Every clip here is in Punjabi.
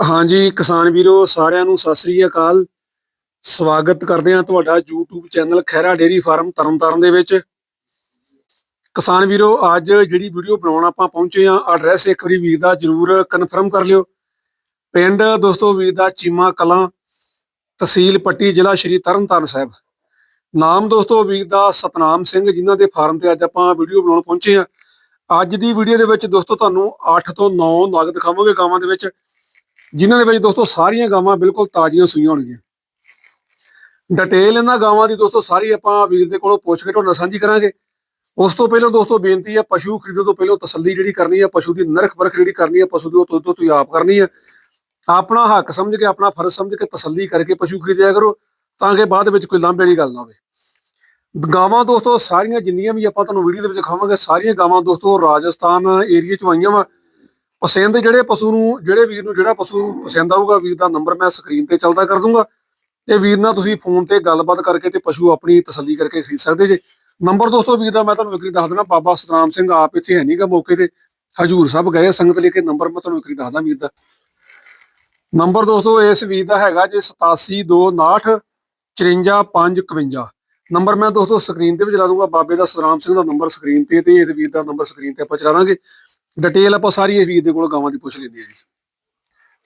ਹਾਂਜੀ, ਕਿਸਾਨ ਵੀਰੋ, ਸਾਰਿਆਂ ਨੂੰ ਸਤਿ ਸ੍ਰੀ ਅਕਾਲ। ਸਵਾਗਤ ਕਰਦੇ ਹਾਂ ਤੁਹਾਡਾ YouTube channel Khaira dairy farm Tarn Taran ਦੇ ਵਿੱਚ। ਕਿਸਾਨ ਵੀਰੋ, ਅੱਜ ਜਿਹੜੀ ਵੀਡੀਓ ਬਣਾਉਣ ਆਪਾਂ ਪਹੁੰਚੇ ਹਾਂ ਐਡਰੈਸ ਇੱਕ ਵਾਰੀ ਵੀਰ ਦਾ ਜਰੂਰ ਕਨਫਰਮ ਕਰ ਲਿਓ। ਪਿੰਡ ਦੋਸਤੋ ਵੀਰ ਦਾ ਚੀਮਾ ਕਲਾਂ, ਤਹਿਸੀਲ ਪੱਟੀ, ਜ਼ਿਲ੍ਹਾ ਸ਼੍ਰੀ ਤਰਨਤਾਰਨ ਸਾਹਿਬ। ਨਾਮ ਦੋਸਤੋ ਵੀਰ ਦਾ ਸਤਨਾਮ ਸਿੰਘ, ਜਿਨ੍ਹਾਂ ਦੇ ਫਾਰਮ ਤੇ ਅੱਜ ਆਪਾਂ ਵੀਡੀਓ ਬਣਾਉਣ ਪਹੁੰਚੇ ਹਾਂ। ਅੱਜ ਦੀ ਵੀਡੀਓ ਦੇ ਵਿੱਚ ਦੋਸਤੋ ਤੁਹਾਨੂੰ 8 ਤੋਂ 9 ਨਗ ਦਿਖਾਵਾਂਗੇ ਗਾਵਾਂ ਦੇ ਵਿੱਚ। ਜਿਨ੍ਹਾਂ ਦੇ ਵਿੱਚ ਦੋਸਤੋ ਸਾਰੀਆਂ ਗਾਵਾਂ ਬਿਲਕੁਲ ਤਾਜ਼ੀਆਂ ਸੂਈਆਂ ਹੋਣਗੀਆਂ। ਡਿਟੇਲ ਇਹਨਾਂ ਗਾਵਾਂ ਦੀ ਦੋਸਤੋ ਸਾਰੀ ਆਪਾਂ ਵੀਰ ਦੇ ਕੋਲੋਂ ਪੁੱਛ ਕੇ ਤੁਹਾਡੇ ਨਾਲ ਸਾਂਝੀ ਕਰਾਂਗੇ। ਉਸ ਤੋਂ ਪਹਿਲਾਂ ਦੋਸਤੋ ਬੇਨਤੀ ਹੈ ਪਸ਼ੂ ਖਰੀਦਣ ਤੋਂ ਪਹਿਲਾਂ ਤਸੱਲੀ ਜਿਹੜੀ ਕਰਨੀ ਹੈ ਪਸ਼ੂ ਦੀ ਨਰਖ ਪਰਖ ਜਿਹੜੀ ਕਰਨੀ ਹੈ ਪਸ਼ੂ ਦੀ ਉਹ ਤੋਂ ਤੁਸੀਂ ਆਪ ਕਰਨੀ ਹੈ ਆਪਣਾ ਹੱਕ ਸਮਝ ਕੇ, ਆਪਣਾ ਫਰਜ਼ ਸਮਝ ਕੇ ਤਸੱਲੀ ਕਰਕੇ ਪਸ਼ੂ ਖਰੀਦਿਆ ਕਰੋ, ਤਾਂ ਕਿ ਬਾਅਦ ਵਿੱਚ ਕੋਈ ਲਾਂਭੇ ਵਾਲੀ ਗੱਲ ਨਾ ਹੋਵੇ। ਗਾਵਾਂ ਦੋਸਤੋ ਸਾਰੀਆਂ ਜਿੰਨੀਆਂ ਵੀ ਆਪਾਂ ਤੁਹਾਨੂੰ ਵੀਡੀਓ ਦੇ ਵਿੱਚ ਦਿਖਾਵਾਂਗੇ, ਸਾਰੀਆਂ ਗਾਵਾਂ ਦੋਸਤੋ ਰਾਜਸਥਾਨ ਏਰੀਆ ਚ ਆਈਆਂ ਵਾ। ਪਸੰਦ ਜਿਹੜੇ ਪਸ਼ੂ ਨੂੰ, ਜਿਹੜੇ ਵੀਰ ਨੂੰ ਜਿਹੜਾ ਪਸ਼ੂ ਪਸੰਦ ਆਊਗਾ, ਵੀਰ ਦਾ ਨੰਬਰ ਮੈਂ ਸਕਰੀਨ ਤੇ ਚੱਲਦਾ ਕਰ ਦੂੰਗਾ। ਤੇ ਵੀਰ ਨਾਲ ਤੁਸੀਂ ਫੋਨ ਤੇ ਗੱਲਬਾਤ ਕਰਕੇ ਤੇ ਪਸ਼ੂ ਆਪਣੀ ਤਸੱਲੀ ਕਰਕੇ ਖਰੀਦ ਸਕਦੇ ਜੇ। ਨੰਬਰ ਦੋਸਤੋ ਵੀਰ ਦਾ ਮੈਂ ਤੁਹਾਨੂੰ ਵਿਕਰੀ ਦੱਸ ਦਿੰਦਾ, ਬਾਬਾ ਸਤਨਾਮ ਸਿੰਘ ਆਪ ਇੱਥੇ ਹੈ ਨਹੀਂਗਾ ਮੌਕੇ ਤੇ। ਹਜੂਰ ਸਾਹਿਬ ਗਏ ਸੰਗਤ ਲੈ ਕੇ ਨੰਬਰ ਮੈਂ ਤੁਹਾਨੂੰ ਵਿਕਰੀ ਦੱਸਦਾ ਵੀਰ ਦਾ। ਨੰਬਰ ਦੋਸਤੋ ਇਸ ਵੀਰ ਦਾ ਹੈਗਾ ਜੇ 8729 54551 ਨੰਬਰ ਮੈਂ ਦੋਸਤੋ ਸਕਰੀਨ ਤੇ ਵੀ ਚਲਾ ਦੂੰਗਾ, ਬਾਬੇ ਦਾ ਸਤਨਾਮ ਸਿੰਘ ਦਾ ਨੰਬਰ ਸਕਰੀਨ ਤੇ ਤੇ ਇਸ ਵੀਰ ਦਾ ਨੰਬਰ ਸਕਰੀਨ ਤੇ ਆਪਾਂ ਚਲਾ ਦਾਂਗੇ। ਡਿਟੇਲ ਆਪਾਂ ਸਾਰੀ ਇਸ ਵੀਰ ਦੇ ਕੋਲ ਗਾਵਾਂ ਦੀ ਪੁੱਛ ਲੈਂਦੇ ਆ ਜੀ।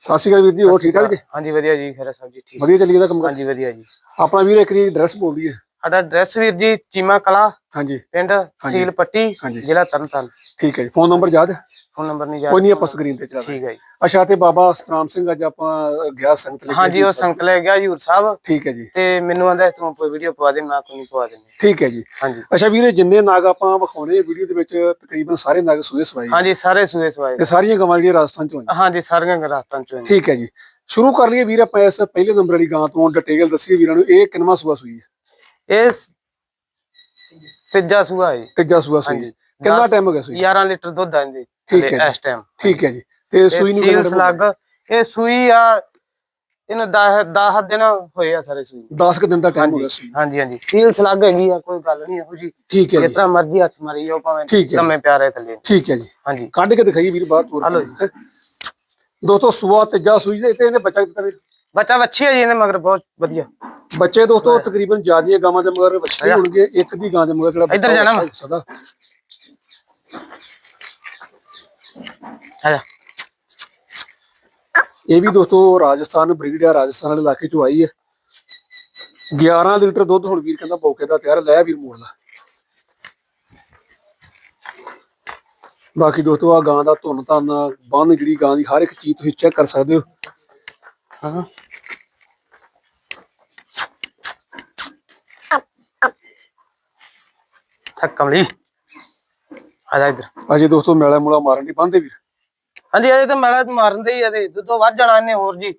ਸਤਿ ਸ਼੍ਰੀ ਅਕਾਲ ਵੀਰ ਜੀ ਹੋਰ ਠੀਕ ਠਾਕ ਜੀ? ਹਾਂਜੀ ਵਧੀਆ ਜੀ ਖੈਰਾ ਸਾਹਿਬ ਜੀ ਠੀਕ। ਵਧੀਆ ਚੱਲੀ ਜਾਂਦਾ ਕੰਮ? ਹਾਂਜੀ ਵਧੀਆ ਜੀ। ਆਪਣਾ ਵੀਰ ਇੱਕ ਰੀ ਐਡਰੈਸ ਬੋਲ ਦਈਏ। ਸਾਡਾ ਐਡਰੈਸ ਵੀਰ ਜੀ ਚੀਮਾ ਕਲਾ ਹਾਂਜੀ। ਪਿੰਡ ਸੀਲ ਪੱਟੀ। ਜ਼ਿਲ੍ਹਾ ਤਰਨਤਾਰਨ। ਠੀਕ ਹੈ ਜੀ। ਫੋਨ ਨੰਬਰ ਯਾਦ ਹੈ? ਫੋਨ ਨੰਬਰ ਨਹੀਂ ਕੋਈ ਯਾਦ ਨਹੀਂ ਆਪਾਂ ਸਕਰੀਨ ਤੇ ਚਲਾ ਠੀਕ ਹੈ ਜੀ। ਅੱਛਾ ਤੇ ਬਾਬਾ ਸਤਨਾਮ ਸਿੰਘ ਅੱਜ ਆਪਾਂ ਗਿਆ ਸੰਗਤ ਲੈ ਹਾਂਜੀ ਉਹ ਸੰਗਤ ਲੈ ਗਿਆ ਹਜੂਰ ਸਾਹਿਬ। ਠੀਕ ਹੈ ਜੀ। ਤੇ ਮੈਨੂੰ ਆਂਦਾ ਤੂੰ ਕੋਈ ਵੀਡੀਓ ਪਵਾ ਦੇ ਮੈਂ ਕੋਈ ਨਹੀਂ ਪਵਾ ਦਿੰਦੇ। ਠੀਕ ਹੈ ਜੀ। ਹਾਂਜੀ। ਅੱਛਾ ਵੀਰੇ ਜਿੰਨੇ ਨਾਗ ਆਪਾਂ ਵਿਖਾਉਣੇ ਵੀਡੀਓ ਦੇ ਵਿੱਚ ਤਕਰੀਬਨ ਸਾਰੇ ਨਾਗ ਸੂਏ ਸਵਾਈ ਹਾਂਜੀ ਸਾਰੇ ਸੂਏ ਸਵਾਏ। ਤੇ ਸਾਰੀਆਂ ਗਾਵਾਂ ਜਿਹੜੀਆਂ ਰਾਜਸਥਾਨ ਚੋਂ ਆਈਆਂ। ਹਾਂਜੀ ਸਾਰੀਆਂ ਰਾਜਸਥਾਨ ਚੋਂ ਨੇ। ਠੀਕ ਹੈ ਜੀ। ਸ਼ੁਰੂ ਕਰ ਲਈਏ ਵੀਰ ਆਪਾਂ ਇਸ ਪਹਿਲੇ ਨੰਬਰ ਵਾਲੀ ਗਾਂ ਤੋਂ ਡਿਟੇਲ ਦੱਸੀਏ ਵੀਰਾਂ ਨੂੰ ਇਹ ਕਿੰਨਵਾਂ ਸੂਆ ਸੂਈ ਹੈ? ਇਹ ਤੀਜਾ ਸੂਆ ਹੈ ਜੀ। ਤੀਜਾ ਸੂਆ ਸੂਈ। ਕਿੰਨਾ ਟਾਈਮ ਹੋ ਗਿਆ ਸੂਈ? 11 ਲੀਟਰ ਦੁੱਧ ਆਂਦੇ ਠੀਕ ਹੈ ਜੀ। ਇਸ ਟਾਈਮ ਠੀਕ ਹੈ ਜੀ। ਤੇ ਸੂਈ ਨੂੰ ਸੀਲ ਸਲੱਗ ਇਹ ਸੂਈ ਆ ਇਹਨੂੰ 10 10 ਦਿਨ ਹੋਏ ਆ ਸਾਰੇ ਸੂਈ। 10 ਕੁ ਦਿਨ ਦਾ ਟਾਈਮ ਹੋ ਗਿਆ ਸੂਈ। ਹਾਂਜੀ ਹਾਂਜੀ। ਸੀਲ ਸਲੱਗ ਹੈਗੀ ਆ ਕੋਈ ਗੱਲ ਨਹੀਂ ਇਹੋ ਜੀ। ਠੀਕ ਹੈ ਜੀ। ਜਿਤਨਾ ਮਰਜ਼ੀ ਹੱਥ ਮਾਰੀ ਜਾਓ ਭਾਵੇਂ। ਲੰਮੇ ਪਿਆਰੇ ਥੱਲੇ। ਠੀਕ ਹੈ ਜੀ। ਹਾਂਜੀ। ਕੱਢ ਕੇ ਦਿਖਾਈਏ ਵੀਰ ਬਾਹਰ ਕੇ। ਦੋਸਤੋ ਸੂਆ ਤੀਜਾ ਸੂਈ ਦੇ ਤੇ ਇਹਨੇ ਬੱਚਾ ਦਿੱਤਾ ਵੀਰ। ਬੱਚਾ ਵੱਛੀ ਹੈ ਜੀ ਇਹਨੇ ਮਗਰ ਬਹੁਤ ਵਧੀਆ। ਬੱਚੇ ਦੋਸਤੋ ਤਕਰੀਬਨ ਜਿਆਦੀਆਂ ਗਾਵਾਂ ਦੇ ਮਗਰ ਬੱਚੇ ਹੋਣਗੇ ਇੱਕ ਦੀ ਗਾਂ ਦੇ ਮਗਰ ਜਿਹੜਾ ਇੱਧਰ ਜਾਣਾ। ਸਦਾ ਆ ਜਾ ਇਹ ਵੀ ਦੋਸਤੋ ਰਾਜਸਥਾਨ ਬਰੀਡ ਆ ਰਾਜਸਥਾਨ ਵਾਲੇ ਇਲਾਕੇ ਚੋਂ ਆਈ ਹੈ। 11 ਲੀਟਰ ਦੁੱਧ ਹੁਣ ਵੀਰ ਕਹਿੰਦਾ ਬੋਕੇ ਦਾ ਤਿਆਰ ਲੈ ਵੀਰ ਮੋੜ ਲਾ ਬਾਕੀ ਦੋਸਤੋ ਆ ਗਾਂ ਦਾ ਧੁੰਨ ਧੰਨ ਬੰਨ ਜਿਹੜੀ ਗਾਂ ਦੀ ਹਰ ਇੱਕ ਚੀਜ਼ ਤੁਸੀਂ ਚੈੱਕ ਕਰ ਸਕਦੇ ਹੋ। ਹਾਂ। ਥੱਕ ਕਮਲੀ। ਆ ਜਾ ਇੱਧਰ। ਅਜੇ ਦੋਸਤੋ ਮੈਲਾ ਮੂਲਾ ਮਾਰਨ ਦੀ ਬੰਦੇ ਵੀਰ। ਹਾਂਜੀ ਅਜੇ ਤਾਂ ਮੈਲਾ ਮਾਰਨ ਦੇ ਹੀ ਆ ਤੇ ਦੁੱਧੋਂ ਵੱਧ ਜਾਣਾ ਇਹਨੇ ਹੋਰ ਜੀ।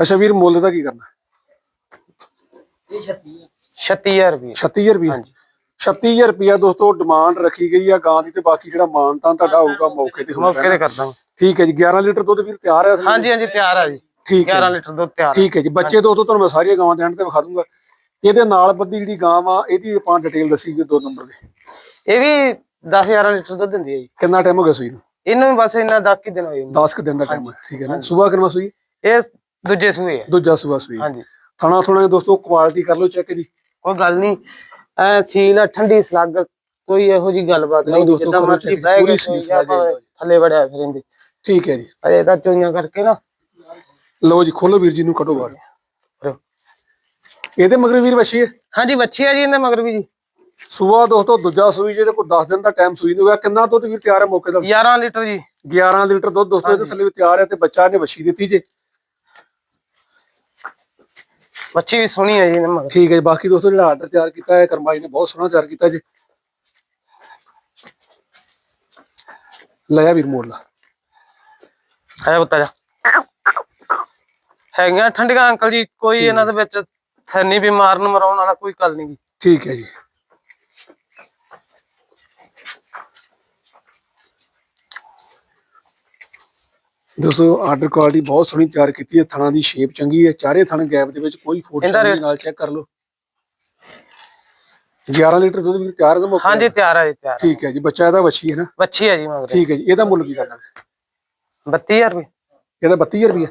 ਅੱਛਾ ਵੀਰ ਮੁੱਲ ਦਾ ਕੀ ਕਰਨਾ? 36000 ਰੁਪਏ 36000 ਰੁਪਏ ਹਾਂਜੀ। 36000 ਰੁਪਿਆ ਦੋਸਤੋ ਡਿਮਾਂਡ ਰੱਖੀ ਗਈ ਆ ਗਾਂ ਦੀ ਤੇ ਬਾਕੀ ਜਿਹੜਾ ਮਾਨ ਤਾਂ ਤੁਹਾਡਾ ਹੋਊਗਾ ਮੌਕੇ ਤੇ ਮੌਕੇ ਤੇ ਕਰ ਦਾਂਗੇ ਠੀਕ ਹੈ ਜੀ 11 ਲੀਟਰ ਦੁੱਧ ਵੀਰ ਤਿਆਰ ਹੈ ਹਾਂਜੀ ਹਾਂਜੀ ਤਿਆਰ ਆ ਜੀ। ਠੀਕ ਹੈ 11 ਲੀਟਰ ਦੁੱਧ ਤਿਆਰ। ਠੀਕ ਹੈ ਜੀ ਬੱਚੇ ਦੋਸਤੋ ਤੁਹਾਨੂੰ ਮੈਂ ਸਾਰੀਆਂ ਗਾਵਾਂ ਦੇ ਐਂਡ ਤੇ ਵਿਖਾ ਦੂੰਗਾ। ਇਹਦੇ ਨਾਲ ਬੱਦੀ ਜਿਹੜੀ ਗਾਂ ਵਾ ਇਹਦੀ ਆਪਾਂ ਡਿਟੇਲ ਦੱਸੀ ਜੀ ਦੋ ਨੰਬਰ ਦੇ। ਇਹ ਵੀ 10 11 ਲੀਟਰ ਦੁੱਧ ਦਿੰਦੀ ਹੈ ਜੀ। ਕਿੰਨਾ ਟਾਈਮ ਹੋ ਗਿਆ ਸੂਈ ਨੂੰ? ਇਹਨੂੰ ਵੀ ਬਸ ਇੰਨਾ 10 ਕਿ ਦਿਨ ਹੋਏ ਨੇ। 10 ਕੁ ਦਿਨ ਦਾ ਟਾਈਮ ਹੈ ਠੀਕ ਹੈ ਨਾ? ਸਵੇਰ ਕਿੰਨਾ ਸੂਈ? ਇਹ ਦੂਜੇ ਸੂਏ ਆ। ਦੂਜਾ ਸੂਆ ਸੂਈ। ਹਾਂਜੀ। ਥਣਾ ਥਣਾ ਦੋਸਤੋ ਕੁਆਲਿਟੀ ਕਰ ਲਓ ਚੈੱਕ ਦੀ ਕੋਈ ਗੱਲ ਨਹੀਂ। ਐ ਸੀਲ ਆ, ਠੰਡੀ ਸਲੱਗ ਕੋਈ ਇਹੋ ਜੀ ਗੱਲਬਾਤ ਨਹੀਂ ਦੋਸਤੋ, ਜਿੱਦਾਂ ਮਰਜ਼ੀ ਬਹਿ ਜਾ, ਦਿਓ। ਥੱਲੇ ਵੜਿਆ ਫਿਰਦੇ ਠੀਕ ਹੈ ਜੀ। ਅਜੇ ਤਾਂ ਚੋਈਆਂ ਕਰਕੇ ਨਾ। ਲਓ ਜੀ ਖੋਲੋ ਵੀਰ ਜੀ ਨੂੰ ਕੱਢੋ ਬਾਹਰ। ਇਹਦੇ ਮਗਰ ਵੀਰ ਵਛੀ ਹੈ। ਹਾਂਜੀ ਬੱਚੀ ਆ ਜੀ ਇਹਦੇ ਮਗਰ ਵੀ ਜੀ। ਸੂਆ ਦੋਸਤੋ ਦੂਜਾ ਸੂਈ ਜੇ ਕੋਈ 10 ਦਿਨ ਦਾ ਟਾਈਮ ਸੂਈ ਨੂੰ ਹੋਇਆ। ਕਿੰਨਾ ਦੁੱਧ ਵੀਰ ਤਿਆਰ ਹੈ ਮੌਕੇ ਦਾ? 11 ਲੀਟਰ ਜੀ। 11 ਲੀਟਰ ਦੁੱਧ ਦੋਸਤੋ ਇਹਦੇ ਥੱਲੇ ਤਿਆਰ ਹੈ ਤੇ ਬੱਚਾ ਨੇ ਵਛੀ ਦਿੱਤੀ ਜੇ। ਬੱਚੀ ਵੀ ਸੋਹਣੀ ਹੈ ਜੀ ਇਹਦੇ ਮਗਰ। ਠੀਕ ਹੈ ਜੀ ਬਾਕੀ ਦੋਸਤੋ ਜਿਹੜਾ ਆਰਡਰ ਤਿਆਰ ਕੀਤਾ ਹੈ ਕਰਮਾਈ ਨੇ ਬਹੁਤ ਸੋਹਣਾ ਤਿਆਰ ਕੀਤਾ ਜੀ। ਲੈ ਆ ਵੀਰ ਮੋੜ ਲਾ ਹੈ ਬਤਾ ਜਾ। ਹੈਗੀਆਂ ਠੰਡੀਆਂ ਅੰਕਲ ਜੀ ਕੋਈ ਇਹਨਾਂ ਦੇ ਵਿੱਚ ਥੈਨੀ ਵੀ ਮਾਰਨ ਮਰਾਉਣ ਵਾਲਾ ਕੋਈ ਗੱਲ ਨਹੀਂ ਠੀਕ ਹੈ ਜੀ। ਦੋਸਤੋ ਆਰਡਰ ਕੁਆਲਿਟੀ ਬਹੁਤ ਸੋਹਣੀ ਤਿਆਰ ਕੀਤੀ ਹੈ ਥਣਾ ਦੀ ਸ਼ੇਪ ਚੰਗੀ ਹੈ ਚਾਰੇ ਥਣ ਗੈਪ ਦੇ ਵਿੱਚ ਕੋਈ ਫੋਟ ਨਹੀਂ ਨਾਲ ਚੈੱਕ ਕਰ ਲਓ। 11 ਲੀਟਰ ਦੁੱਧ ਵੀਰ ਤਿਆਰ ਹੈ ਮੌਕੇ ਹਾਂਜੀ ਤਿਆਰ ਹੈ ਤਿਆਰ ਠੀਕ ਹੈ ਜੀ ਬੱਚਾ ਇਹਦਾ ਵੱਛੀ ਹੈ ਨਾ? ਬੱਚੀ ਹੈ ਜੀ ਮਗਰ। ਠੀਕ ਹੈ ਜੀ ਇਹਦਾ ਮੁੱਲ ਕੀ ਕਰਨਾ? 32000 ਰੁਪਏ। ਇਹਦਾ 32000 ਰੁਪਏ।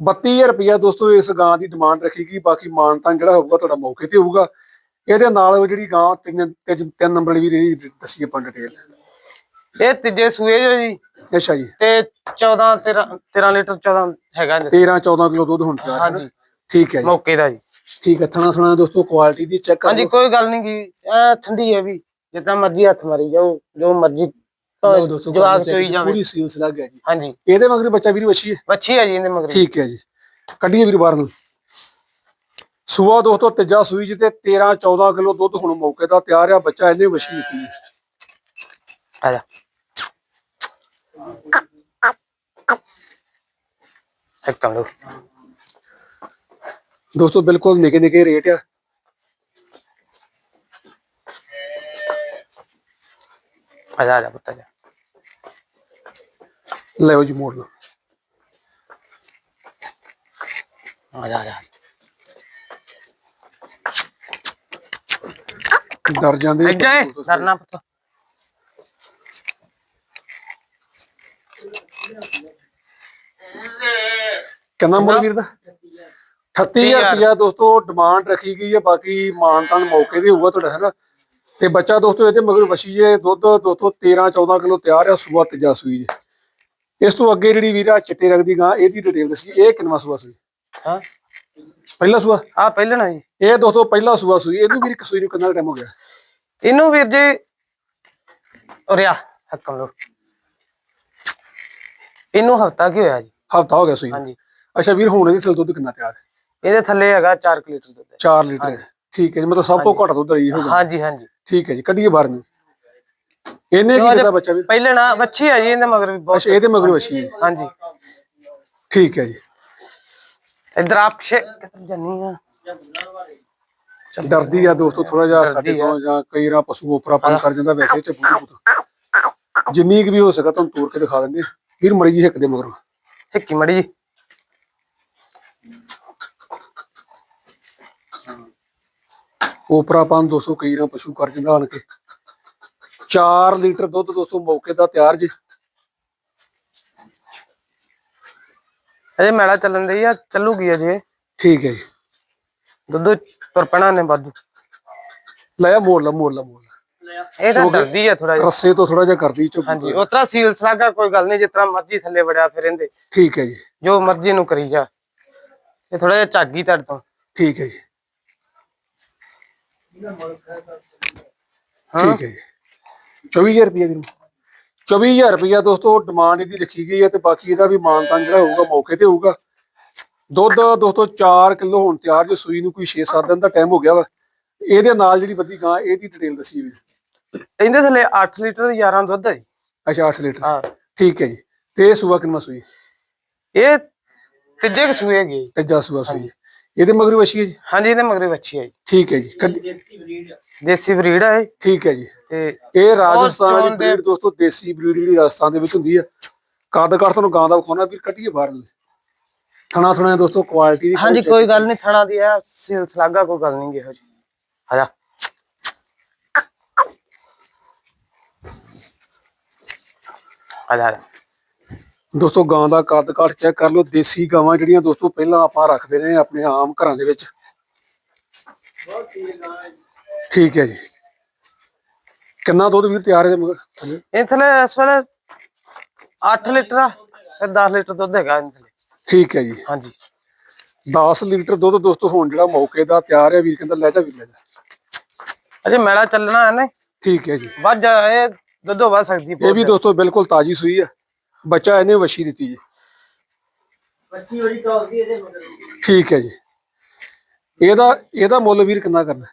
32000 ਰੁਪਏ ਦੋਸਤੋ ਇਸ ਗਾਂ ਦੀ ਡਿਮਾਂਡ ਰੱਖੀਗੀ ਬਾਕੀ ਮਾਨਤਾਨ ਜਿਹੜਾ ਹੋਊਗਾ ਤੁਹਾਡਾ ਮੌਕੇ ਤੇ ਹੋਊਗਾ। ਇਹਦੇ ਨਾਲ ਉਹ ਜਿਹੜੀ ਗਾਂ ਤਿੰਨ ਤਿੰਨ ਨੰਬਰ ਵੀ ਇਹਦੀ ਦੱਸੀ ਆਪਾਂ ਡਿਟੇਲ ਇਹ ਤੀਜੇ ਸੂਏ ਜੋ ਜੀ? ਅੱਛਾ ਜੀ। ਤੇ 14 13 13 ਲੀਟਰ 14 ਹੈਗਾ ਜੀ। 13 14 ਕਿਲੋ ਦੁੱਧ ਹੁਣ ਤਿਆਰ ਹੈ ਠੀਕ ਹੈ ਜੀ। ਮੌਕੇ ਦਾ ਜੀ। ਠੀਕ ਹੈ ਥਣਾ ਥਣਾ ਦੋਸਤੋ ਕੁਆਲਿਟੀ ਦੀ ਚੈੱਕ ਕਰ। ਹਾਂਜੀ ਕੋਈ ਗੱਲ ਨਹੀਂ ਕੀ ਐ ਠੰਡੀ ਹੈ ਵੀ ਜਿੱਦਾਂ ਮਰਜ਼ੀ ਹੱਥ ਮਾਰੀ ਜਾਓ ਜੋ ਮਰਜ਼ੀ ਲਓ ਦੋਸਤੋ ਜਵਾਬ ਚੋਈ ਜਾਵੇ। ਪੂਰੀ ਸੀਲਸ ਲੱਗ ਗਿਆ ਜੀ। ਹਾਂਜੀ। ਇਹਦੇ ਮਗਰ ਬੱਚਾ ਵੀਰ ਵੱਛੀ ਹੈ। ਜੀ ਇਹਦੇ ਮਗਰ ਠੀਕ ਹੈ ਜੀ। ਕੱਢੀਏ ਵੀਰ ਬਾਹਰ ਨੂੰ। ਸੂਆ ਦੋਸਤੋ ਤੀਜਾ ਸੂਈ ਜਿੱਤੇ 13 14 ਕਿਲੋ ਦੁੱਧ ਹੁਣ ਮੌਕੇ ਦਾ ਤਿਆਰ ਆ ਬੱਚਾ ਇਹਨੇ ਵਸ਼ੀ ਦਿੱਤੀ ਹੈ। ਆ ਜਾ। ਇੱਕ ਕੰਮ ਲਓ ਦੋਸਤੋ ਬਿਲਕੁਲ ਨਿੱਕੇ ਨਿੱਕੇ ਰੇਟ ਆ। ਆ ਜਾ ਆ ਜਾ ਪੁੱਤ ਆ ਜਾ। ਲਓ ਜੀ ਮੋੜ ਲਓ ਆ ਜਾ ਆ ਜਾ। ਡਰ ਜਾਂਦੇ ਇੱਦਾਂ ਹੀ ਡਰਨਾ ਪੁੱਤ। ਕਿੰਨਾ ਮੁੱਲ ਵੀਰ ਦਾ? 38000 ਰੁਪਇਆ ਦੋਸਤੋ ਡਿਮਾਂਡ ਰੱਖੀ ਗਈ ਹੈ ਬਾਕੀ ਮਾਨਤਾਨ ਮੌਕੇ ਤੇ ਹੋਊਗਾ ਤੁਹਾਡਾ ਹੈ ਨਾ ਤੇ ਬੱਚਾ ਦੋਸਤੋ ਇਹਦੇ ਮਗਰ ਵਸ਼ੀ ਜੇ ਦੁੱਧ ਦੋਸਤੋ 13 14 ਕਿਲੋ ਤਿਆਰ ਆ ਸੂਆ ਤੀਜਾ ਸੂਈ ਜੇ। ਇਸ ਤੋਂ ਅੱਗੇ ਜਿਹੜੀ ਵੀਰਾ ਚਿੱਟੇ ਰੰਗ ਦੀ ਗਾਂ ਇਹਦੀ ਡਿਟੇਲ ਦੱਸੀ ਇਹ ਕਿੰਨਵਾ ਸੂਆ ਸੂਈ? ਹਾਂ? ਪਹਿਲਾ ਸੂਆ? ਆ ਪਹਿਲਣਾ ਜੀ। ਇਹ ਦੋਸਤੋ ਪਹਿਲਾ ਸੂਆ ਸੂਈ ਇਹਨੂੰ ਵੀਰ ਕਸੂਈ ਨੂੰ ਕਿੰਨਾ ਟਾਈਮ ਹੋ ਗਿਆ? ਇਹਨੂੰ ਵੀਰ ਜੀ ਉਰਿਆ ਹੱਕਮ ਲੋ ਇਹਨੂੰ ਹਫਤਾ ਕੀ ਹੋਇਆ ਜੀ? ਹਫਤਾ ਹੋ ਗਿਆ ਸੂਈ ਨੂੰ। ਹਾਂਜੀ। ਅੱਛਾ ਵੀਰ ਹੁਣ ਇਹਦੇ ਥੱਲੇ ਦੁੱਧ ਕਿੰਨਾ ਤਿਆਰ? ਇਹਦੇ ਥੱਲੇ ਹੈਗਾ 4 ਲੀਟਰ ਦੁੱਧ। 4 ਲੀਟਰ। ਠੀਕ ਹੈ ਜੀ ਮਤਲਬ ਸਭ ਤੋਂ ਘੱਟ ਦੁੱਧ ਰਹੀ ਹੋਊਗਾ। ਹਾਂਜੀ ਹਾਂਜੀ। ਠੀਕ ਹੈ ਜੀ ਕੱਢੀਏ ਬਾਹਰ ਨੂੰ। ਇਹਨੇ ਕੀ ਦਿੱਤਾ ਬੱਚਾ ਵੀ? ਪਹਿਲਣਾ ਬੱਚੀ ਹੈ ਜੀ ਇਹਦੇ ਮਗਰ ਵੀ ਬਹੁਤ ਅੱਛਾ ਇਹਦੇ ਮਗਰ ਹੈ। ਹਾਂਜੀ। ਠੀਕ ਹੈ ਜੀ। ਇਧਰ ਆਪ ਕਿੱਧਰ ਜਾਨੀ ਆ? ਡਰਦੀ ਆ ਦੋਸਤੋ ਥੋੜਾ ਜਿਹਾ ਸਾਡੇ ਆ। ਤੋਂ ਜਾਂ ਕਈ ਰਾ ਪਸ਼ੂ ਉਪਰਾਪਨ ਕਰ ਜਾਂਦਾ ਵੈਸੇ ਚ ਬੁੱਧੂ ਜਿੰਨੀ ਕੁ ਵੀ ਹੋ ਸਕਾ ਤੁਹਾਨੂੰ ਤੋੜ ਕੇ ਦਿਖਾ ਦਿੰਦੇ ਆ। ਵੀਰ ਮੜੀ ਜੀ ਹਿੱਕ ਦੇ ਮਗਰੋਂ। ਹਿੱਕੀ ਮੜੀ ਜੀ ਉਪਰਾਪਨ 200 ਕਈ ਰਾ ਪਸ਼ੂ ਕਰ ਜਾਂਦਾ ਆਣ ਕੇ। 4 ਲੀਟਰ ਦੁੱਧ ਦੋਸਤੋ ਮੌਕੇ ਦਾ ਤਿਆਰ ਜੀ। ਅਜੇ ਮੇਲਾ ਚੱਲਣ ਦੀ ਆ ਚੱਲੂਗੀ ਅਜੇ। ਠੀਕ ਹੈ ਜੀ। ਦੁੱਧ ਤੁਰਪਣਾ ਨੇ ਵਾਧੂ। ਲੈ ਆ ਮੋੜ ਲਾ ਮੋੜ ਲਾ ਮੋੜ ਲਾ। ਇਹ ਤਾਂ ਡਰਦੀ ਆ ਥੋੜਾ ਜਿਹਾ। ਰੱਸੇ ਤੋਂ ਥੋੜਾ ਜਿਹਾ ਕਰਦੀ ਚੁੱਪ ਹਾਂਜੀ ਉਤਰਾ ਸੀਲ ਸਲਾਗਾ ਕੋਈ ਗੱਲ ਨਹੀਂ ਜਿਤਨਾ ਮਰਜ਼ੀ ਥੱਲੇ ਵੜਿਆ ਫਿਰ ਇਹਦੇ। ਠੀਕ ਹੈ ਜੀ। ਜੋ ਮਰਜ਼ੀ ਨੂੰ ਕਰੀ ਜਾ। ਇਹ ਥੋੜਾ ਜਿਹਾ ਝਾਗੀ ਤੁਹਾਡੇ ਤੋਂ। ਠੀਕ ਹੈ ਜੀ। ਠੀਕ ਹੈ ਜੀ। 24000 ਰੁਪਏ ਵੀਰ। 24000 ਰੁਪਏ ਦੋਸਤੋ ਡਿਮਾਂਡ ਇਹਦੀ ਲਿਖੀ ਗਈ ਹੈ ਤੇ ਬਾਕੀ ਇਹਦਾ ਵੀ ਮਾਨਤਾਨ ਜਿਹੜਾ ਹੋਊਗਾ ਮੌਕੇ ਤੇ ਹੋਊਗਾ। ਦੁੱਧ ਦੋਸਤੋ 4 ਕਿਲੋ ਹੁਣ ਤਿਆਰ ਜੇ ਸੂਈ ਨੂੰ ਕੋਈ 6-7 ਦਿਨ ਦਾ ਟਾਈਮ ਹੋ ਗਿਆ ਵਾ। ਇਹਦੇ ਨਾਲ ਜਿਹੜੀ ਵੱਡੀ ਗਾਂ ਇਹਦੀ ਡਿਟੇਲ ਦੱਸੀ ਵੀ ਇਹਦੇ ਥੱਲੇ 8 ਲੀਟਰ 11 ਦੁੱਧ ਹੈ ਜੀ। ਅੱਛਾ 8 ਲੀਟਰ। ਹਾਂ। ਠੀਕ ਹੈ ਜੀ। ਤੇ ਇਹ ਸੂਆ ਕਿੰਨਾ ਸੂਈ? ਇਹ ਤੀਜੇ ਕਸੂਏ ਹੈਗੇ ਜੀ। ਤੀਜਾ ਸੂਆ ਸੂਈ ਇਹਦੇ ਮਗਰ ਵਸ਼ੀ ਹੈ ਜੀ? ਹਾਂਜੀ ਇਹਦੇ ਮਗਰੇ ਬੱਚੀ ਹੈ ਜੀ। ਠੀਕ ਹੈ ਜੀ। ਕੱਢ- ਦੇਸੀ ਬਰੀਡ ਹੈ ਇਹ? ਠੀਕ ਹੈ ਜੀ। ਤੇ ਇਹ ਰਾਜਸਥਾਨ ਦੀ ਬਰੀਡ ਦੋਸਤੋ ਦੇਸੀ ਬਰੀਡ ਜਿਹੜੀ ਰਾਜਸਥਾਨ ਦੇ ਵਿੱਚ ਹੁੰਦੀ ਆ ਕੱਦ ਕੱਟ ਤੁਹਾਨੂੰ ਗਾਂ ਦਾ ਵਿਖਾਉਣਾ ਵੀਰ ਕੱਢੀਏ ਬਾਹਰ ਨੂੰ। ਥਣਾ ਥਣਾ ਦੋਸਤੋ ਕੁਆਲਿਟੀ ਦੀ ਹਾਂਜੀ ਕੋਈ ਗੱਲ ਨਹੀਂ ਥਣਾ ਦੀ ਆ ਸੀਲ ਸਲਾਗਾ ਕੋਈ ਗੱਲ ਨਹੀਂ ਇਹੋ ਜੀ। ਆ ਜਾ ਆ ਜਾ। ਦੋਸਤੋ ਗਾਂ ਦਾ ਕੱਦ ਕੱਟ ਚੈੱਕ ਕਰ ਲਓ ਦੇਸੀ ਗਾਵਾਂ ਜਿਹੜੀਆਂ ਦੋਸਤੋ ਪਹਿਲਾਂ ਆਪਾਂ ਰੱਖਦੇ ਨੇ ਆਪਣੇ ਆਮ ਘਰਾਂ ਦੇ ਵਿੱਚ। ਠੀਕ ਹੈ ਜੀ। ਕਿੰਨਾ ਦੁੱਧ ਵੀਰ ਤਿਆਰ ਹੈ ਥੱਲੇ? ਇਹ ਥੱਲੇ ਇਸ ਵੇਲੇ 8 ਲੀਟਰ ਆ ਫਿਰ 10 ਲੀਟਰ ਦੁੱਧ ਹੈਗਾ ਇਹਦੇ ਥੱਲੇ ਠੀਕ ਹੈ ਜੀ। ਹਾਂਜੀ। 10 ਲੀਟਰ ਦੁੱਧ ਦੋਸਤੋ ਹੁਣ ਜਿਹੜਾ ਮੌਕੇ ਦਾ ਤਿਆਰ ਹੈ ਵੀਰ ਕਹਿੰਦਾ ਲੈ ਜਾ ਵੀਰ ਲੈ ਜਾ। ਅਜੇ ਮੇਲਾ ਚੱਲਣਾ ਹੈ ਨਾ? ਠੀਕ ਹੈ ਜੀ। ਵੱਧ ਜਾ ਇਹ ਦੁੱਧੋਂ ਵੱਧ ਸਕਦੀ ਇਹ ਵੀ ਦੋਸਤੋ ਬਿਲਕੁਲ ਤਾਜੀ ਸੂਈ ਆ ਬੱਚਾ ਇਹਨੇ ਵਸ਼ੀ ਦਿੱਤੀ ਜੀ। ਬੱਚੀ ਬੜੀ ਤੌਲਦੀ ਇਹਦੇ ਮਗਰ। ਠੀਕ ਹੈ ਜੀ। ਇਹਦਾ ਇਹਦਾ ਮੁੱਲ ਵੀਰ ਕਿੰਨਾ ਕਰਨਾ?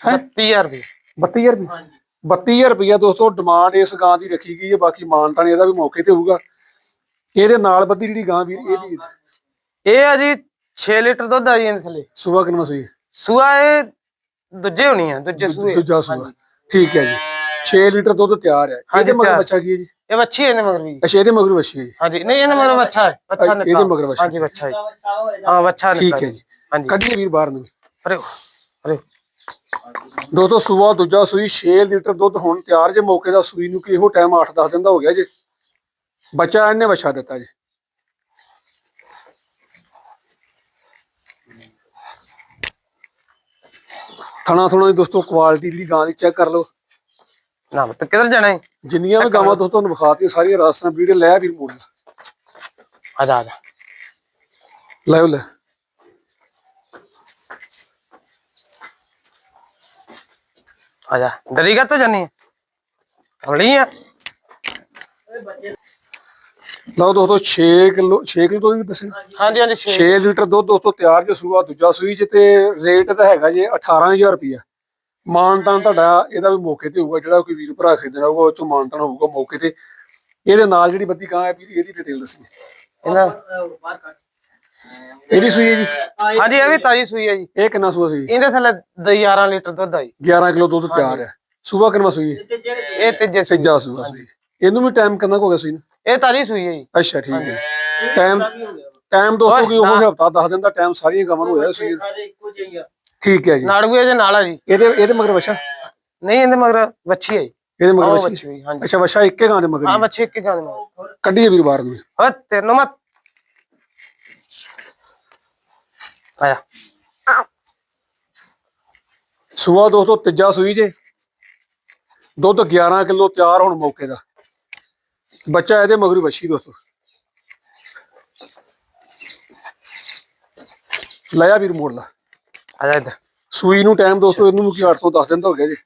30000 ਰੁਪਏ। 32000 ਰੁਪਏ? 32000 ਰੁਪਏ ਦੋਸਤੋ ਡਿਮਾਂਡ ਇਸ ਗਾਂ ਦੀ ਰੱਖੀ ਗਈ ਹੈ ਬਾਕੀ ਮਾਨਤਾਂ ਨੇ ਇਹਦਾ ਵੀ ਮੌਕੇ ਤੇ ਹੋਊਗਾ। ਇਹਦੇ ਨਾਲ ਬੱਦੀ ਜਿਹੜੀ ਗਾਂ ਵੀਰ ਇਹਦੀ ਇਹ ਆ ਜੀ 6 ਲੀਟਰ ਦੁੱਧ ਆ ਜੀ ਇਹਦੇ ਥੱਲੇ। ਸੂਆ ਕਿੰਨਾ ਸੂਈ? ਸੂਆ ਇਹ ਦੂਜੇ ਹੋਣੀ ਆ ਦੂਜੇ ਸੂਏ। ਦੂਜਾ ਸੂਆ। ਠੀਕ ਹੈ ਜੀ। 6 ਲੀਟਰ ਦੁੱਧ ਤਿਆਰ ਹੈ। ਇਹਦੇ ਮਗਰ। ਬੱਚਾ ਕੀ ਹੈ ਜੀ? ਇਹ ਬੱਚੀ ਇਹਦੇ ਮਗਰ ਵੀ। ਅੱਛਾ ਇਹਦੇ ਮਗਰ ਵਸ਼ੀ ਹੈ ਜੀ। ਹਾਂਜੀ ਨਹੀਂ ਇਹਦੇ ਮਗਰ ਬੱਚਾ ਹੈ ਬੱਚਾ ਇਹਦੇ ਨਿਕਲਾ ਮਗਰ ਬੱਚਾ। ਹਾਂਜੀ ਬੱਚਾ ਹੈ। ਹਾਂ ਬੱਚਾ ਠੀਕ ਨਿਕਲਾ ਹੈ ਜੀ। ਹਾਂਜੀ। ਕੱਢੀਏ ਵੀਰ ਬਾਹਰ ਨੂੰ। ਅਰੇ ਅਰੇ ਦੋਸਤੋ ਸੂਆ ਦੂਜਾ ਸੂਈ 6 ਲੀਟਰ ਦੁੱਧ ਹੁਣ ਤਿਆਰ ਜੇ ਮੌਕੇ ਦਾ ਸੂਈ ਨੂੰ ਕਿ ਇਹੋ ਟਾਈਮ 8-10 ਦਿਨ ਦਾ ਹੋ ਗਿਆ ਜੇ। ਬੱਚਾ ਇਹਨੇ ਵਛਾ ਦਿੱਤਾ ਜੀ। ਥਣਾ ਥਣਾ ਦੀ ਦੋਸਤੋ ਕੁਆਲਿਟੀ ਦੀ ਗਾਂ ਦੀ ਚੈੱਕ ਕਰ ਲਓ। ਨਾ ਤੇ ਕਿੱਧਰ ਜਾਣਾ ਹੈ ਜਿੰਨੀਆਂ ਵੀ ਗਾਵਾਂ ਦੋਸਤੋ ਤੁਹਾਨੂੰ ਵਿਖਾਤੀਆਂ ਸਾਰੀਆਂ ਰਾਸਤਾਂ ਵੀਡੀਓ ਲੈ ਵੀਰ ਮੋੜ ਆ ਜਾ ਆ ਜਾ। ਲੈ ਲੈ। ਆ ਜਾ। ਡਰੀ ਕਾ ਤਾਂ ਜਾਨੀ ਹੈ ਹੌਲੀ ਆ? ਲਓ ਦੋਸਤੋ 6 ਕਿਲੋ 6 ਕਿਲੋ ਵੀ ਦੱਸੇ ਹਾਂਜੀ ਹਾਂਜੀ ਛੇ। 6 ਲੀਟਰ ਦੁੱਧ ਦੋਸਤੋ ਤਿਆਰ ਜੇ ਸੂਆ ਦੂਜਾ ਸੂਈ ਚ ਤੇ ਰੇਟ ਤਾਂ ਹੈਗਾ ਜੇ 18000 ਰੁਪਿਆ ਮਾਨਤਾਨ ਤੁਹਾਡਾ ਇਹਦਾ ਵੀ ਮੌਕੇ ਤੇ ਹੋਊਗਾ ਜਿਹੜਾ ਕੋਈ ਵੀਰ ਭਰਾ ਖਰੀਦਣਾ ਹੋਊਗਾ ਉਹ ਚੋਂ ਮਾਨਤਾਨ ਹੋਊਗਾ ਮੌਕੇ ਤੇ। ਇਹਦੇ ਨਾਲ ਜਿਹੜੀ ਬੱਦੀ ਕਾਂ ਹੈ ਵੀ ਇਹਦੀ ਡਿਟੇਲ ਦੱਸੀ। ਇਹਨਾਂ ਇਹਦੀ ਸੂਈ ਹੈ ਜੀ। ਹਾਂਜੀ ਇਹ ਵੀ ਤਾਜੀ ਸੂਈ ਹੈ ਜੀ। ਇਹ ਕਿੰਨਾ ਸੂਆ ਸੂਈ? ਇਹਦੇ ਥੱਲੇ 11 ਲੀਟਰ ਦੁੱਧ ਆਈ 11 ਕਿਲੋ ਦੁੱਧ ਤਿਆਰ ਹੈ। ਸੂਆ ਕਿੰਨਾ ਸੂਈ? ਹੈ ਇਹ ਤੀਜੇ ਤੀਜਾ ਸੂਆ ਸੂਈ। ਇਹਨੂੰ ਵੀ ਟਾਈਮ ਕਿੰਨਾ ਕੁ ਹੋ ਗਿਆ ਸੂਈ ਨੂੰ? ਇਹ ਤਾਜੀ ਸੂਈ ਹੈ ਜੀ। ਅੱਛਾ ਠੀਕ ਹੈ। ਟਾਈਮ ਟਾਈਮ ਦੋਸਤੋ ਕੀ ਉਹ ਹਫਤਾ 10 ਦਿਨ ਦਾ ਟਾਈਮ ਸਾਰੀਆਂ ਗਾਵਾਂ ਨੂੰ ਹੋਇਆ ਸੂਈ। ਠੀਕ ਹੈ ਜੀ। ਨਾੜੂਏ ਦੇ ਨਾਲ ਆ ਜੀ। ਇਹਦੇ ਇਹਦੇ ਮਗਰ ਵਛਾ? ਨਹੀਂ ਇਹਦੇ ਮਗਰ ਵੱਛੀ ਹੈ ਜੀ। ਇਹਦੇ ਮਗਰ ਵਛੀ? ਅੱਛਾ ਵਛਾ ਇੱਕੇ ਗਾਂ ਦੇ ਮਗਰ ਹਾਂ। ਵੱਛੀ ਇੱਕ ਗਾਂ ਦੇ ਮਗਰ। ਕੱਢੀਏ ਵੀਰ ਬਾਹਰ ਨੂੰ। ਹੋ ਤੇਰਨੋ ਮਤ ਆਇਆ। ਸੂਆ ਦੋਸਤੋ ਤੀਜਾ ਸੂਈ ਜੇ। ਦੁੱਧ 11 ਕਿਲੋ ਤਿਆਰ ਹੁਣ ਮੌਕੇ ਦਾ। ਬੱਚਾ ਇਹਦੇ ਮਗਰ ਵਛੀ ਦੋਸਤੋ। ਲਿਆ ਵੀਰ ਮੋੜ ਲਾ ਆ ਜਾ ਇੱਧਰ। ਸੂਈ ਨੂੰ ਟਾਈਮ ਦੋਸਤੋ ਇਹਨੂੰ ਕੀ 810 ਦਿਨ ਦਾ ਹੋ ਗਿਆ ਜੀ।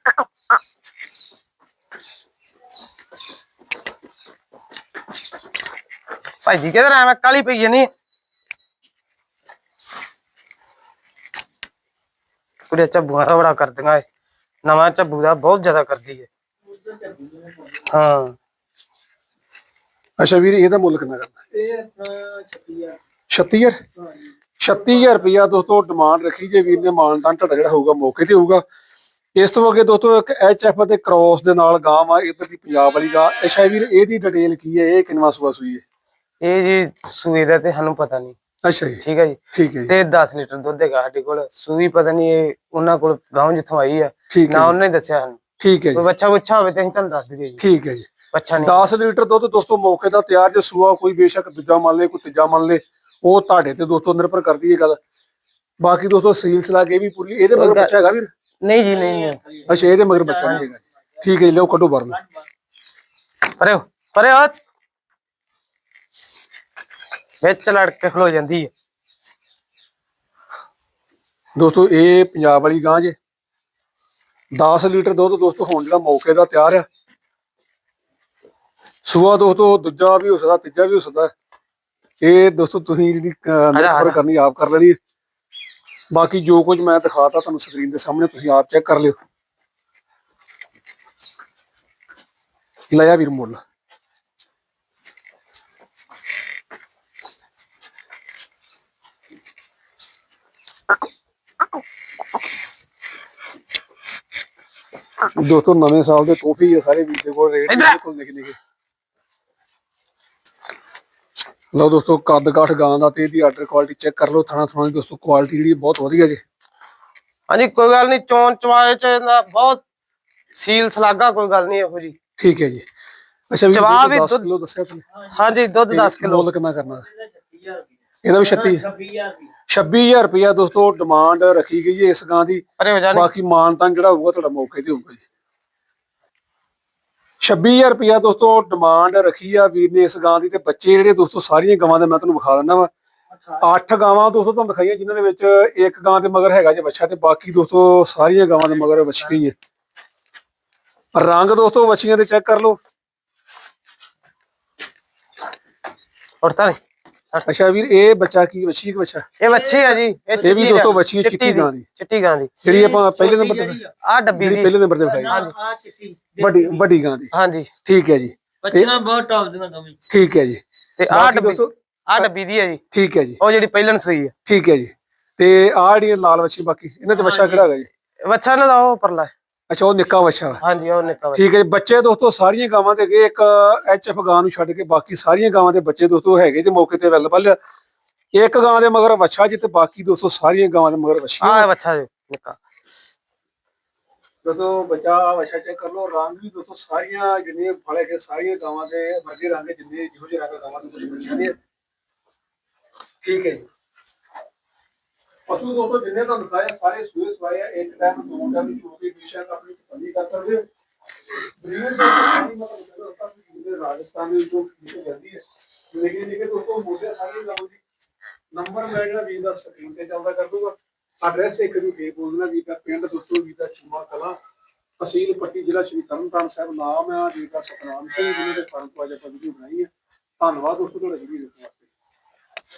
ਭਾਜੀ ਕਿਧਰ ਆ ਮੈਂ ਕਾਲੀ ਪਈ ਨਹੀਂ ਕੁੜੇ ਚੱਬੂਆਂ ਦਾ ਬੜਾ ਕਰਦੀਆਂ ਏ। ਨਵਾਂ ਚੱਬੂ ਦਾ ਬਹੁਤ ਜ਼ਿਆਦਾ ਕਰਦੀ ਏ। ਹਾਂ। ਅੱਛਾ ਵੀਰ ਇਹਦਾ ਮੁੱਲ ਕਿੰਨਾ ਕਰਨਾ? ਇਹ ਆਪਣਾ 36000 36000 36000 ਰੁਪਇਆ ਦੋਸਤੋ ਡਿਮਾਂਡ ਰੱਖੀ ਜੇ ਵੀਰ ਨੇ ਮਾਨਤਾਨ ਤੁਹਾਡਾ ਜਿਹੜਾ ਹੋਊਗਾ ਮੌਕੇ ਤੇ ਹੋਊਗਾ। ਇਸ ਤੋਂ ਅੱਗੇ ਦੋਸਤੋ ਇੱਕ ਐਚਐਫ ਅਤੇ ਕ੍ਰੋਸ ਦੇ ਨਾਲ ਗਾਂ ਆ ਇਧਰ ਦੀ ਪੰਜਾਬ ਵਾਲੀ ਗਾਂ ਅੱਛਾ ਵੀਰ ਇਹਦੀ ਡਿਟੇਲ ਕੀ ਹੈ ਇਹ ਕਿੰਨਵਾ ਸੂਆ ਸੂਈ ਹੈ ਇਹ ਜੀ ਸੂਈ ਦਾ ਤੇ ਸਾਨੂੰ ਪਤਾ ਨਹੀਂ ਅੱਛਾ ਜੀ। ਠੀਕ ਹੈ ਜੀ। ਠੀਕ ਹੈ ਜੀ। ਤੇ 10 ਲੀਟਰ ਦੁੱਧ ਹੈਗਾ ਸਾਡੇ ਕੋਲ। ਸੂਈ ਪਤਾ ਨਹੀਂ ਇਹ ਉਹਨਾਂ ਕੋਲ ਗਾਉਂ ਜਿੱਥੋਂ ਆਈ ਆ। ਠੀਕ ਨਾ ਹੈ ਉਹਨੇ ਦੱਸਿਆ ਸਾਨੂੰ। ਠੀਕ ਹੈ ਕੋਈ ਜੀ। ਬੱਚਾ ਬੁੱਚਾ ਹੋਵੇ ਤੇ ਅਸੀਂ ਤੁਹਾਨੂੰ ਦੱਸ ਦਈਏ ਜੀ। ਠੀਕ ਹੈ ਜੀ। ਬੱਚਾ ਨਹੀਂ। 10 ਲੀਟਰ ਦੁੱਧ ਦੋਸਤੋ ਮੌਕੇ ਦਾ ਤਿਆਰ ਜੇ ਸੂਆ ਕੋਈ ਬੇਸ਼ੱਕ ਦੂਜਾ ਮੰਨ ਲੇ ਕੋਈ ਤੀਜਾ ਮੰਨ ਲੇ ਉਹ ਤੁਹਾਡੇ ਤੇ ਦੋਸਤੋ ਨਿਰਭਰ ਕਰਦੀ ਹੈ ਗੱਲ। ਬਾਕੀ ਦੋਸਤੋ ਸੀਲਸ ਲਾ ਕੇ ਵੀ ਪੂਰੀ ਇਹਦੇ ਮਗਰ ਬੱਚਾ ਹੈਗਾ ਵੀਰ? ਨਹੀਂ ਜੀ ਨਹੀਂ ਨਹੀਂ। ਅੱਛਾ ਇਹਦੇ ਮਗਰ ਬੱਚਾ ਨਹੀਂ ਹੈਗਾ। ਠੀਕ ਹੈ ਜੀ ਲਓ ਕੱਢੋ ਬਰਨ ਪਰੇ ਹੋ, ਪਰੇ ਹੋ। ਵਿੱਚ ਲੜ ਕੇ ਖਲੋ ਜਾਂਦੀ ਹੈ ਦੋਸਤੋ ਇਹ ਪੰਜਾਬ ਵਾਲੀ ਗਾਂ ਜੇ। 10 ਲੀਟਰ ਦੁੱਧ ਦੋਸਤੋ ਹੁਣ ਜਿਹੜਾ ਮੌਕੇ ਦਾ ਤਿਆਰ ਆ। ਸੂਆ ਦੋਸਤੋ ਦੂਜਾ ਵੀ ਹੋ ਸਕਦਾ ਤੀਜਾ ਵੀ ਹੋ ਸਕਦਾ। ਇਹ ਦੋਸਤੋ ਤੁਸੀਂ ਜਿਹੜੀ ਨਿਰਭਰ ਕਰਨੀ ਆਪ ਕਰ ਲੈਣੀ। ਹੈ ਬਾਕੀ ਜੋ ਕੁਝ ਮੈਂ ਦਿਖਾਤਾ ਤੁਹਾਨੂੰ ਸਕਰੀਨ ਦੇ ਸਾਹਮਣੇ ਤੁਸੀਂ ਆਪ ਚੈੱਕ ਕਰ ਲਿਓ। ਲਿਆ ਵੀਰ ਮੁੱਲ। ਦੋਸਤੋ ਨਵੇਂ ਸਾਲ ਦੇ ਤੋਹਫੇ ਹੀ ਆ ਸਾਰੇ ਵੀਰ ਦੇ ਕੋਲ ਰੇਟ। ਬਿਲਕੁਲ ਨਿੱਕੇ ਨਿੱਕੇ। ਲਓ ਦੋਸਤੋ ਕੱਦ ਕਾਠ ਗਾਂ ਦਾ ਤੇ ਇਹਦੀ ਆਰਡਰ ਕੁਆਲਿਟੀ ਚੈੱਕ ਕਰ ਲਓ ਥਾਣਾ ਥਾਣਾ ਦੀ ਦੋਸਤੋ ਕੁਆਲਿਟੀ ਜਿਹੜੀ ਬਹੁਤ ਵਧੀਆ ਜੀ। ਹਾਂਜੀ ਕੋਈ ਗੱਲ ਨਹੀਂ ਚੋਣ ਚਵਾਏ ਚ ਇਹਦਾ ਬਹੁਤ ਸੀਲ ਸਲਾਗਾ ਕੋਈ ਗੱਲ ਨਹੀਂ ਇਹੋ ਜੀ ਠੀਕ ਹੈ ਜੀ। ਅੱਛਾ ਵੀ ਜਵਾਬ ਵੀ 10 ਦੁੱਧ- ਕਿਲੋ ਦੱਸਿਆ ਤੁਸੀਂ? ਹਾਂਜੀ ਦੁੱਧ 10 ਕਿਲੋ। ਮੁੱਲ ਕਿੰਨਾ ਕਰਨਾ? 36000 ਇਹਦਾ ਵੀ 36 26000 26000 ਰੁਪਇਆ ਦੋਸਤੋ ਡਿਮਾਂਡ ਰੱਖੀ ਗਈ ਹੈ ਇਸ ਗਾਂ ਦੀ। ਹੋ ਜਾਣੀ ਬਾਕੀ ਮਾਨਤਾਨ ਜਿਹੜਾ ਹੋਊਗਾ ਤੁਹਾਡਾ ਮੌਕੇ ਤੇ ਹੋਊਗਾ ਜੀ। 26000 ਰੁਪਇਆ ਦੋਸਤੋ ਡਿਮਾਂਡ ਰੱਖੀ ਆ ਵੀਰ ਨੇ ਇਸ ਗਾਂ ਦੀ ਤੇ ਬੱਚੇ ਜਿਹੜੇ ਦੋਸਤੋ ਸਾਰੀਆਂ ਗਾਵਾਂ ਦੇ ਮੈਂ ਤੁਹਾਨੂੰ ਵਿਖਾ ਦਿੰਦਾ ਵਾ। ਅੱਠ ਗਾਵਾਂ ਦੋਸਤੋ ਤੁਹਾਨੂੰ ਦਿਖਾਈਆਂ ਜਿਨ੍ਹਾਂ ਦੇ ਵਿੱਚ ਇੱਕ ਗਾਂ ਦੇ ਮਗਰ ਹੈਗਾ ਜੇ ਬੱਚਾ ਤੇ ਬਾਕੀ ਦੋਸਤੋ ਸਾਰੀਆਂ ਗਾਵਾਂ ਦੇ ਮਗਰ ਵੱਛੀ ਹੀ ਹੈ। ਰੰਗ ਦੋਸਤੋ ਵੱਛੀਆਂ ਦੇ ਚੈੱਕ ਕਰ ਲਓ। ਉੜਤਾ ਨਹੀਂ। ਅੱਛਾ ਵੀਰ ਇਹ ਬੱਚਾ ਕੀ ਵੱਛੀ ਕਿ ਬੱਚਾ? ਇਹ ਵੱਛੀ ਆ ਜੀ ਇਹ ਵੀ ਦੋਸਤੋ ਵੱਛੀ ਹੈ, ਚਿੱਟੀ ਗਾਂ ਦੀ। ਚਿੱਟੀ ਗਾਂ ਦੀ। ਜਿਹੜੀ ਆਪਾਂ ਪਹਿਲੇ ਨੰਬਰ ਤੇ ਆ ਡੱਬੀ ਜਿਹੜੀ ਦੀ। ਪਹਿਲੇ ਨੰਬਰ ਤੇ ਵਿਖਾਈ। ਆ ਚਿੱਟੀ ਵੱਡੀ ਵੱਡੀ ਗਾਂ ਦੀ। ਹਾਂਜੀ। ਠੀਕ ਹੈ ਜੀ। ਬੱਚੀਆਂ ਬਹੁਤ ਟੌਪ ਦੀਆਂ ਦੋਵੇਂ। ਠੀਕ ਹੈ ਜੀ। ਤੇ ਆ ਬਾਕੀ ਡੱਬੀ ਦੋਸਤੋ ਆ ਡੱਬੀ ਦੀ ਹੈ ਜੀ। ਠੀਕ ਹੈ ਜੀ। ਉਹ ਜਿਹੜੀ ਪਹਿਲਣ ਸੂਈ ਹੈ ਠੀਕ ਹੈ ਜੀ। ਤੇ ਆਹ ਜਿਹੜੀਆਂ ਲਾਲ ਵੱਛੀ ਬਾਕੀ ਇਹਨਾਂ ਚ ਵੱਛਾ ਕਿਹੜਾ ਹੈਗਾ ਜੀ? ਵੱਛਾ ਨਾ ਉਹ ਪਰਲਾ। ਹੈ। ਅੱਛਾ ਉਹ ਨਿੱਕਾ ਵੱਛਾ। ਹਾਂਜੀ ਉਹ ਨਿੱਕਾ ਵੱਛਾ। ਠੀਕ ਹੈ ਬੱਚੇ ਦੋਸਤੋ ਸਾਰੀਆਂ ਗਾਵਾਂ ਦੇ ਅੱਗੇ ਇੱਕ ਐਚਐਫ ਗਾਂ ਨੂੰ ਛੱਡ ਕੇ ਬਾਕੀ ਸਾਰੀਆਂ ਗਾਵਾਂ ਦੇ ਬੱਚੇ ਦੋਸਤੋ ਹੈਗੇ ਜੇ ਮੌਕੇ ਤੇ ਅਵੇਲੇਬਲ ਇੱਕ ਗਾਂ ਦੇ ਮਗਰ ਵੱਛਾ ਜੀ ਤੇ ਬਾਕੀ ਦੋਸਤੋ ਸਾਰੀਆਂ ਗਾਵਾਂ ਦੇ ਮਗਰ ਵੱਛੀ ਆ ਵੱਛਾ ਜੀ ਨਿੱਕਾ ਦੋਸਤੋ ਬੱਚਾ ਵਸ਼ਾ ਚੈੱਕ ਕਰ ਲਓ ਰੰਗ ਵੀ ਦੋਸਤੋ ਸਾਰੀਆਂ ਜਿੰਨੇ ਫਲੇ ਕੇ ਸਾਰੀਆਂ ਗਾਵਾਂ ਦੇ ਵਰਗੇ ਰੰਗ ਜਿੰਨੇ ਜਿਹੋ ਜਿਹੇ ਰੰਗ ਗਾਵਾਂ ਦੇ ਠੀਕ ਹੈ ਜੀ। ਪਸ਼ੂ ਦੋਸਤੋ ਜਿੰਨੇ ਤੁਹਾਨੂੰ ਦਿਖਾਇਆ ਸਾਰੇ ਸੂਏ ਸਵਾਏ ਆ, ਇੱਕ ਟਾਈਮ ਦੋ ਟਾਈਮ ਚੋਕੇ ਬੇਸ਼ੱਕ ਆਪਣੀ ਪਸੰਦੀ ਕਰ ਸਕਦੇ ਹੋ। ਬਰੀਡ ਦਾ ਪਾਣੀ ਮਤਲਬ ਜਦੋਂ ਆਪਾਂ ਜਿਹੜੇ ਰਾਜਸਥਾਨ ਦੇ ਵਿੱਚੋਂ ਕਿਤੇ ਜਾਂਦੀ ਹੈ ਲੇਕਿਨ ਜਿਹੜੇ ਦੋਸਤੋ ਮੋਢੇ ਸਾਰੀਆਂ ਗਾਵਾਂ ਦੀ ਨੰਬਰ ਮੈਂ ਜਿਹੜਾ ਵੀਰ ਦਾ ਸਕਰੀਨ ਤੇ ਚੱਲਦਾ ਕਰ ਦੂੰਗਾ। ਐਡਰੈਸ ਇੱਕ ਨੂੰ ਫੇਰ ਬੋਲ ਦੇਣਾ ਦਾ ਪਿੰਡ ਦੋਸਤੋ, ਵੀਰ ਦਾ ਚੂਮਾ ਕਲਾ, ਤਹਿਸੀਲ ਪੱਟੀ ਜ਼ਿਲ੍ਹਾ ਸ਼੍ਰੀ ਤਰਨਤਾਰਨ ਸਾਹਿਬ। ਨਾਮ ਹੈ ਵੀਰ ਦਾ ਸਤਨਾਮ ਸਿੰਘ ਜੀ ਦੇ ਫਰਮ ਤੋਂ ਅੱਜ ਆਪਾਂ ਵੀਡੀਓ ਬਣਾਈ ਹੈ ਧੰਨਵਾਦ ਦੋਸਤੋ, ਤੁਹਾਡਾ ਵੀਡੀਓ ਦੇਖਣ